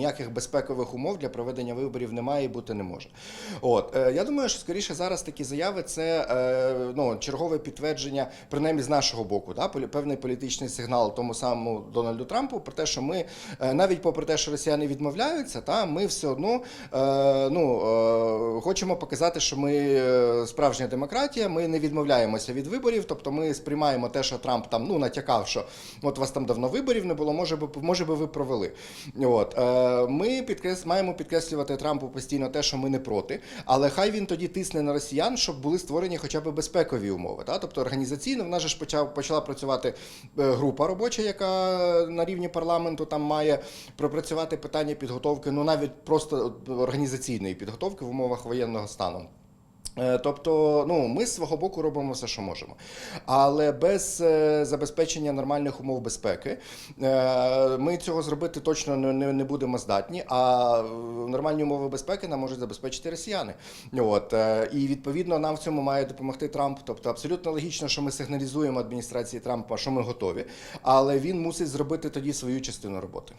ніяких безпекових умов для проведення виборів немає і бути не може. От е, я думаю, що скоріше зараз такі заяви це е, ну, чергове підтвердження, принаймні з нашого боку, да, певний політичний сигнал тому самому Дональду Трампу про те, що ми е, навіть попри те, що росіяни відмовляються, та ми все одно ну, хочемо показати, що ми е, справжня демократія. Ми не відмовляємося від виборів, тобто ми сприймаємо те, що Трамп там ну натякав, що от вас там давно виборів не було, може би може би ви провели. От е, ми підкрес, маємо підкреслювати Трампу постійно те, що ми не проти, але хай він тоді тисне на росіян, щоб були створені хоча б безпекові умови. Та? Тобто організаційно в нас ж почав почала працювати е, група робоча, яка на рівні парламенту там має пропрацювати питання підготовки, ну навіть просто організаційної підготовки в умовах воєнного стану. Е, Тобто, ну ми з свого боку робимо все, що можемо, але без е, забезпечення нормальних умов безпеки е, ми цього зробити точно не, будемо здатні. А нормальні умови безпеки нам можуть забезпечити росіяни. От і відповідно нам в цьому має допомогти Трамп. Тобто, абсолютно логічно, що ми сигналізуємо адміністрації Трампа, що ми готові, але він мусить зробити тоді свою частину роботи.